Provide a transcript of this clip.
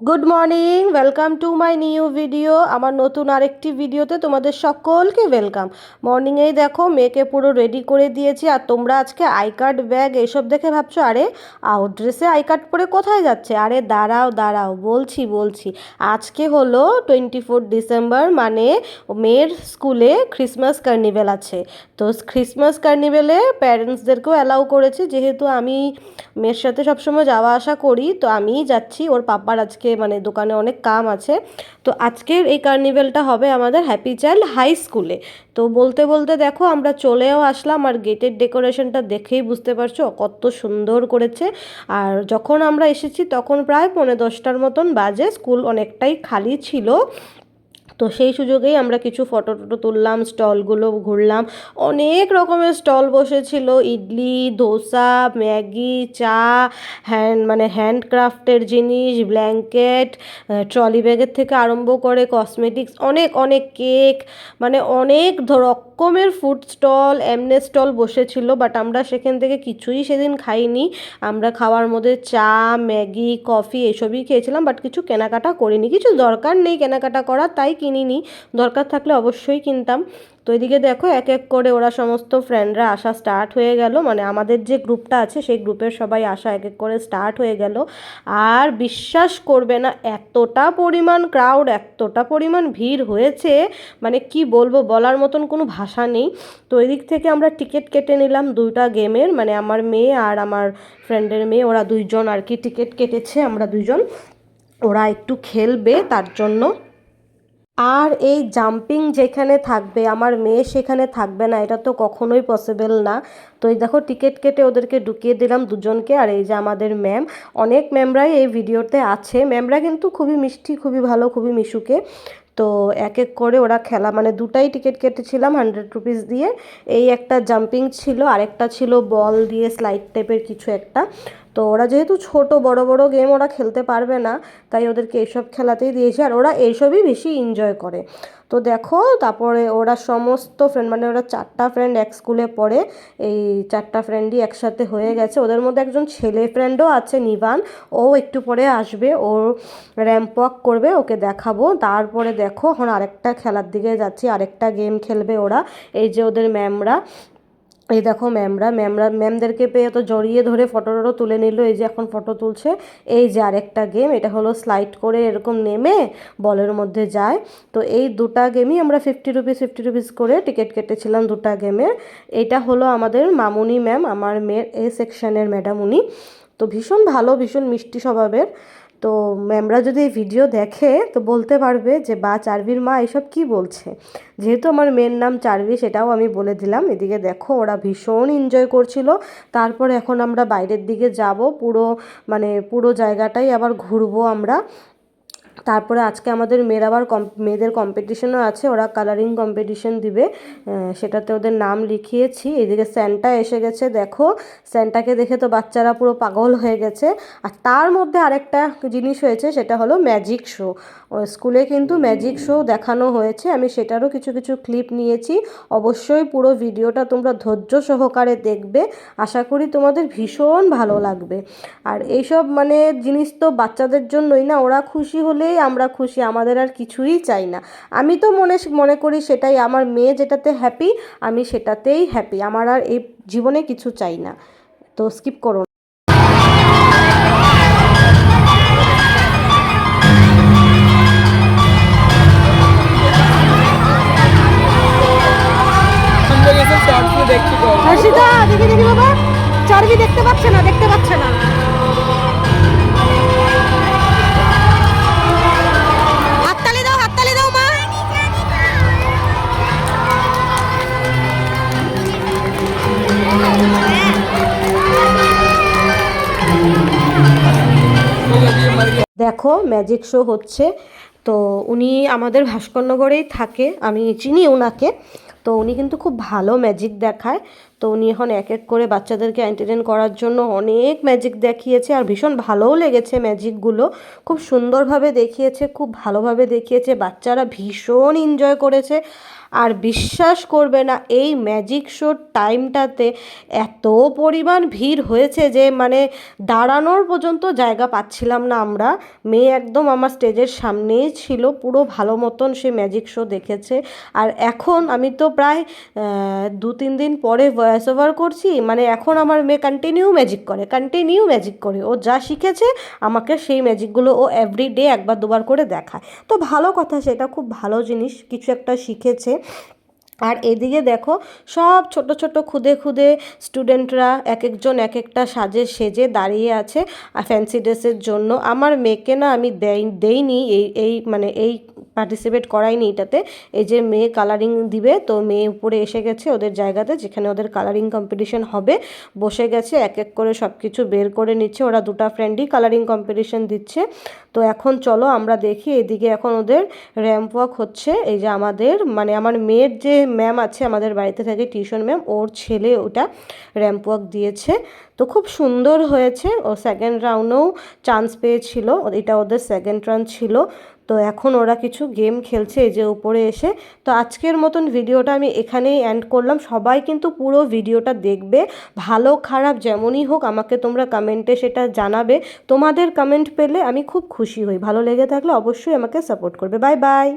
Good morning welcome to my new video আমার নতুন আরেকটি ভিডিওতে তোমাদের সকলকে ওয়েলকাম মর্নিংয়েই দেখো, মেয়েকে পুরো রেডি করে দিয়েছি। আর তোমরা আজকে আই কার্ড ব্যাগ এইসব দেখে ভাবছ, আরে আউট ড্রেসে আই কার্ড পরে কোথায় যাচ্ছে? আরে, দাঁড়াও দাঁড়াও, বলছি বলছি। আজকে হলো টোয়েন্টি ফোর ডিসেম্বর মানে মেয়ের স্কুলে ক্রিসমাস কার্নিভেল আছে। তো ক্রিসমাস কার্নিভেলে প্যারেন্টসদেরকেও অ্যালাউ করেছে, যেহেতু আমি মেয়ের সাথে সবসময় যাওয়া আসা করি, তো আমিই যাচ্ছি। ওর পাপার আজকে মানে দোকানে অনেক কাম আছে। তো আজকের এই কার্নিভেলটা হবে আমাদের হ্যাপি চাইল্ড হাই স্কুলে। তো বলতে বলতে দেখো, আমরা চলেও আসলাম আর গেটের ডেকোরেশনটা দেখেই বুঝতে পারছ কত সুন্দর করেছে। আর যখন আমরা এসেছি তখন প্রায় পৌনে দশটার মতন বাজে, স্কুল অনেকটাই খালি ছিল। তো সেই সুযোগেই আমরা কিছু ফটো টটো তুললাম, স্টলগুলো ঘুরলাম। অনেক রকমের স্টল বসেছিল, ইডলি, ধোসা, ম্যাগি, চা হ্যান্ড মানে হ্যান্ডক্রাফটের জিনিস, ব্ল্যাঙ্কেট ট্রলি ব্যাগের থেকে আরম্ভ করে কসমেটিক্স, অনেক অনেক কেক মানে অনেক রকমের ফুড স্টল, এমনে স্টল বসেছিল, বাট আমরা সেখান থেকে কিছুই সেদিন খাইনি। আমরা খাওয়ার মধ্যে চা, ম্যাগি, কফি এসবই খেয়েছিলাম, বাট কিছু কেনাকাটা করিনি। কিছু দরকার নেই কেনাকাটা করার, তাই কিনিনি, দরকার থাকলে অবশ্যই কিনতাম। তো এদিকে দেখো, এক এক করে ওরা সমস্ত ফ্রেন্ডরা আসা স্টার্ট হয়ে গেল। মানে আমাদের যে গ্রুপটা আছে, সেই গ্রুপের সবাই আসা এক এক করে স্টার্ট হয়ে গেল। আর বিশ্বাস করবে না, এতটা পরিমাণ ক্রাউড এতটা পরিমাণ ভিড় হয়েছে। মানে কি বলব, বলার মতন কোনো ভাষা নেই। তো এদিক থেকে আমরা টিকিট কেটে নিলাম দুইটা গেমের মানে আমার মেয়ে আর আমার ফ্রেন্ডের মেয়ে, ওরা দুইজন আর কি টিকিট কেটেছে, আমরা দুইজন। ওরা একটু খেলবে, তার জন্য আর এই জাম্পিং যেখানে থাকবে, আমার মেয়ে সেখানে থাকবে না, এটা তো কখনোই পসিবল না। তো এই দেখো, টিকিট কেটে ওদেরকে ঢুকিয়ে দিলাম দুজনকে, আর এই যে আমাদের ম্যাম অনেক ম্যামরাই এই ভিডিওতে আছে। ম্যামরা কিন্তু খুবই মিষ্টি, খুবই ভালো, খুবই মিশুকে। তো এক এক করে ওরা খেলা মানে দুটাই টিকিট কেটেছিলাম হান্ড্রেড রুপিস দিয়ে। এই একটা জাম্পিং ছিল, আরেকটা ছিল বল দিয়ে স্লাইড টাইপের কিছু একটা। তো ওরা যেহেতু ছোট, বড় বড় গেম ওরা খেলতে পারবে না, তাই ওদেরকে এইসব খেলাতেই দিয়েছি। আর ওরা এইসবই বেশি এনজয় করে। তো দেখো, তারপরে ওরা সমস্ত ফ্রেন্ড মানে ওরা চারটা ফ্রেন্ড এক স্কুলে পড়ে। এই চারটা ফ্রেন্ডই একসাথে হয়ে গেছে। ওদের মধ্যে একজন ছেলে ফ্রেন্ডও আছে, নিবান। ও একটু পরে আসবে ওর র্যাম্প করবে, ওকে দেখাবো। তারপরে দেখো, এখন আরেকটা খেলার দিকে যাচ্ছি, আরেকটা গেম খেলবে ওরা। এই যে ওদের ম্যামরা এই দেখো ম্যামরা ম্যামরা, ম্যামদেরকে পেয়ে তো জড়িয়ে ধরে ফটো টটো তুলে নিল, এই যে এখন ফটো তুলছে। এই যে আরেকটা গেম এটা হলো স্লাইড করে এরকম নেমে বলের মধ্যে যায়। তো এই দুটা গেমই আমরা ফিফটি রুপিস ফিফটি রুপিস করে টিকিট কেটেছিলাম দুটা গেমের এটা হলো আমাদের মামুনি ম্যাম আমার মেয়ের এ সেকশনের ম্যাডাম উনি। তো ভীষণ ভালো, ভীষণ মিষ্টি স্বভাবের। তো ম্যামরা যদি এই ভিডিও দেখে তো বলতে পারবে যে, বা, চার্ভির মা এসব কি বলছে? যেহেতু আমার মেয়ের নাম চার্ভি, সেটাও আমি বলে দিলাম। এদিকে দেখো, ওরা ভীষণ এনজয় করছিল। তারপর এখন আমরা বাইরের দিকে যাব, পুরো মানে পুরো জায়গাটাই আবার ঘুরবো আমরা। তারপরে আজকে আমাদের মেয়ের আবার কম, মেয়েদের কম্পিটিশনও আছে, ওরা কালারিং কম্পিটিশন দিবে। সেটাতে ওদের নাম লিখিয়েছি। এদিকে স্যান্টা এসে গেছে, দেখো। স্যান্টাকে দেখে তো বাচ্চারা পুরো পাগল হয়ে গেছে। আর তার মধ্যে আরেকটা জিনিস হয়েছে, সেটা হলো ম্যাজিক শো স্কুলে কিন্তু ম্যাজিক শো দেখানো হয়েছে। আমি সেটারও কিছু কিছু ক্লিপ নিয়েছি। অবশ্যই পুরো ভিডিওটা তোমরা ধৈর্য সহকারে দেখবে। আশা করি তোমাদের ভীষণ ভালো লাগবে। আর এইসব মানে জিনিস তো বাচ্চাদের জন্যই না, ওরা খুশি হলেই আমরা খুশি আমাদের আর কিছুই চাই না। আমি তো মনে মনে করি সেটাই আমার মেয়ে যেটাতে হ্যাপি আমি সেটাতেই হ্যাপি আমার আর এই জীবনে কিছু চাই না। তো স্কিপ করো দেখি দেখি বাবা চর্বি দেখতে পাচ্ছে না দেখতে পাচ্ছে না। দেখো ম্যাজিক শো হচ্ছে। তো উনি আমাদের ভাস্করনগরেই থাকে, আমি চিনি ওনাকে তো উনি কিন্তু খুব ভালো ম্যাজিক দেখায়। তো উনি এখন এক এক করে বাচ্চাদেরকে এন্টারটেন করার জন্য অনেক ম্যাজিক দেখিয়েছে আর ভীষণ ভালোও লেগেছে ম্যাজিকগুলো খুব সুন্দরভাবে দেখিয়েছে, খুব ভালোভাবে দেখিয়েছে। বাচ্চারা ভীষণ এনজয় করেছে। আর বিশ্বাস করবে না এই ম্যাজিক শোর টাইমটাতে এত পরিমাণ ভিড় হয়েছে যে মানে দাঁড়ানোর পর্যন্ত জায়গা পাচ্ছিলাম না আমরা। মেয়ে একদম আমার স্টেজের সামনেই ছিল, পুরো ভালো মতন সে ম্যাজিক শো দেখেছে। আর এখন আমি তো প্রায় দু তিন দিন পরে ভয়েস ওভার করছি মানে এখন আমার মেয়ে কন্টিনিউ ম্যাজিক করে কন্টিনিউ ম্যাজিক করে। ও যা শিখেছে, আমাকে সেই ম্যাজিকগুলো ও এভরি ডে একবার দুবার করে দেখায়। তো ভালো কথা, সেটা খুব ভালো জিনিস, কিছু একটা শিখেছে। আর এদিকে দেখো, সব ছোট ছোট খুদে খুদে স্টুডেন্টরা এক একজন এক একটা সাজে সেজে দাঁড়িয়ে আছে ফ্যান্সি ড্রেসের জন্য। আমার মেয়েকে না আমি দেই, দেইনি এই এই মানে এই পার্টিসিপেট করাইনি এটাতে। এই যে মেয়ে কালারিং দিবে, তো মেয়ে উপরে এসে গেছে ওদের জায়গাতে, যেখানে ওদের কালারিং কম্পিটিশন হবে। বসে গেছে, এক এক করে সব কিছু বের করে নিচ্ছে, ওরা দুটা ফ্রেন্ডই কালারিং কম্পিটিশন দিচ্ছে। তো এখন চলো আমরা দেখি, এদিকে এখন ওদের র্যাম্প ওয়াক হচ্ছে। এই যে আমাদের মানে আমার মেয়ের যে ম্যাম আছে, আমাদের বাড়িতে থাকে টিউশন ম্যাম ওর ছেলে ওটা র্যাম্প ওয়াক দিয়েছে। তো খুব সুন্দর হয়েছে, ও সেকেন্ড রাউন্ডেও চান্স পেয়েছিল, এটা ওদের সেকেন্ড রাউন্ড ছিল। তো এখন ওরা কিছু গেম খেলছে এই যে উপরে এসে। তো আজকের মতন ভিডিওটা আমি এখানেই এন্ড করলাম। সবাই কিন্তু পুরো ভিডিওটা দেখবে। ভালো, খারাপ যেমনই হোক, আমাকে তোমরা কমেন্টে সেটা জানাবে। তোমাদের কমেন্ট পেলে আমি খুব খুশি হই। ভালো লেগে থাকলে অবশ্যই আমাকে সাপোর্ট করবে। Bye bye